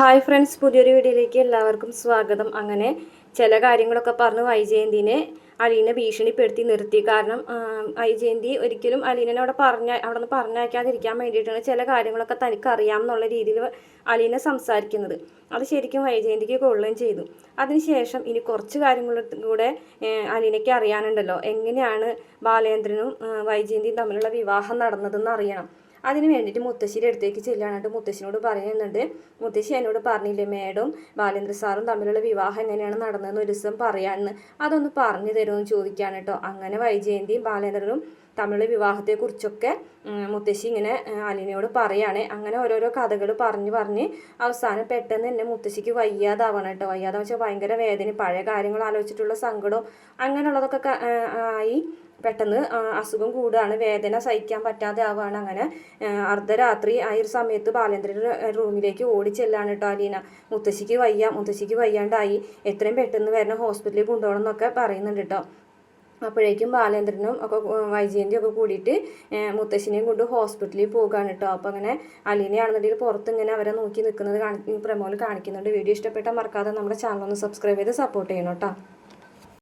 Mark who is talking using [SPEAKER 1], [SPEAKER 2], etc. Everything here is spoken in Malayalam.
[SPEAKER 1] ഹായ് ഫ്രണ്ട്സ് പുതിയൊരു വീഡിയോയിലേക്ക് എല്ലാവർക്കും സ്വാഗതം. അങ്ങനെ ചില കാര്യങ്ങളൊക്കെ പറഞ്ഞ് വൈജയന്തിനെ അലീനെ ഭീഷണിപ്പെടുത്തി നിർത്തി. കാരണം വൈജയന്തി ഒരിക്കലും അലീനെ അവിടെ പറഞ്ഞ അവിടെ നിന്ന് പറഞ്ഞയക്കാതിരിക്കാൻ വേണ്ടിയിട്ടാണ് ചില കാര്യങ്ങളൊക്കെ തനിക്ക് അറിയാം എന്നുള്ള രീതിയിൽ അലീനെ സംസാരിക്കുന്നത്. അത് ശരിക്കും വൈജയന്തിക്ക് കൊള്ളുകയും ചെയ്തു. അതിനുശേഷം ഇനി കുറച്ച് കാര്യങ്ങൾ കൂടെ അലീനയ്ക്ക് അറിയാനുണ്ടല്ലോ. എങ്ങനെയാണ് ബാലേന്ദ്രനും വൈജയന്തിയും തമ്മിലുള്ള വിവാഹം നടന്നതെന്ന് അറിയണം. അതിന് വേണ്ടിയിട്ട് മുത്തശ്ശിയുടെ അടുത്തേക്ക് ചെല്ലാനായിട്ട് മുത്തശ്ശിനോട് പറയുന്നുണ്ട് മുത്തശ്ശി എന്നോട് പറഞ്ഞില്ലേ മേഡം? ബാലേന്ദ്ര സാറും തമ്മിലുള്ള വിവാഹം എങ്ങനെയാണ് നടന്നതെന്ന് ഒരു ദിവസം പറയാമെന്ന്. അതൊന്ന് പറഞ്ഞു തരുമെന്ന് ചോദിക്കാണ് കേട്ടോ. അങ്ങനെ വൈജയന്തിയും ബാലേന്ദ്രനും തമ്മിലുള്ള വിവാഹത്തെക്കുറിച്ചൊക്കെ മുത്തശ്ശി ഇങ്ങനെ അലിനയോട് പറയാണ്. അങ്ങനെ ഓരോരോ കഥകൾ പറഞ്ഞ് പറഞ്ഞ് അവസാനം പെട്ടെന്ന് തന്നെ മുത്തശ്ശിക്ക് വയ്യാതാവണം കേട്ടോ. വയ്യാതെ വെച്ചാൽ ഭയങ്കര വേദന പഴയ കാര്യങ്ങൾ ആലോചിച്ചിട്ടുള്ള സങ്കടം അങ്ങനെയുള്ളതൊക്കെ ആയി. പെട്ടെന്ന് അസുഖം കൂടുകയാണ് വേദന സഹിക്കാൻ പറ്റാതെ ആവുകയാണ് അങ്ങനെ. അർദ്ധരാത്രി ആ ഒരു സമയത്ത് ബാലേന്ദ്രന്റെ റൂമിലേക്ക് ഓടി ചെല്ലാണ് കേട്ടോ അലീന. മുത്തശ്ശിക്ക് വയ്യ മുത്തശ്ശിക്ക് വയ്യാണ്ടായി. എത്രയും പെട്ടെന്ന് വരണം ഹോസ്പിറ്റലിൽ കൊണ്ടുപോകണം എന്നൊക്കെ പറയുന്നുണ്ട് കേട്ടോ അപ്പോഴേക്കും ബാലേന്ദ്രനും ഒക്കെ വൈജയന്തിയും ഒക്കെ കൂടിയിട്ട് മുത്തശ്ശിനെയും കൊണ്ട് ഹോസ്പിറ്റലിൽ പോകുകയാണ് കേട്ടോ അപ്പോൾ അങ്ങനെ അലീനയാണെന്നുണ്ടെങ്കിൽ പുറത്ത് ഇങ്ങനെ അവരെ നോക്കി നിൽക്കുന്നത് കാണി പ്രമോൽ കാണിക്കുന്നുണ്ട്. വീഡിയോ ഇഷ്ടപ്പെട്ടാൽ മറക്കാതെ നമ്മുടെ ചാനൽ ഒന്ന് സബ്സ്ക്രൈബ് ചെയ്ത് സപ്പോർട്ട് ചെയ്യണം കേട്ടോ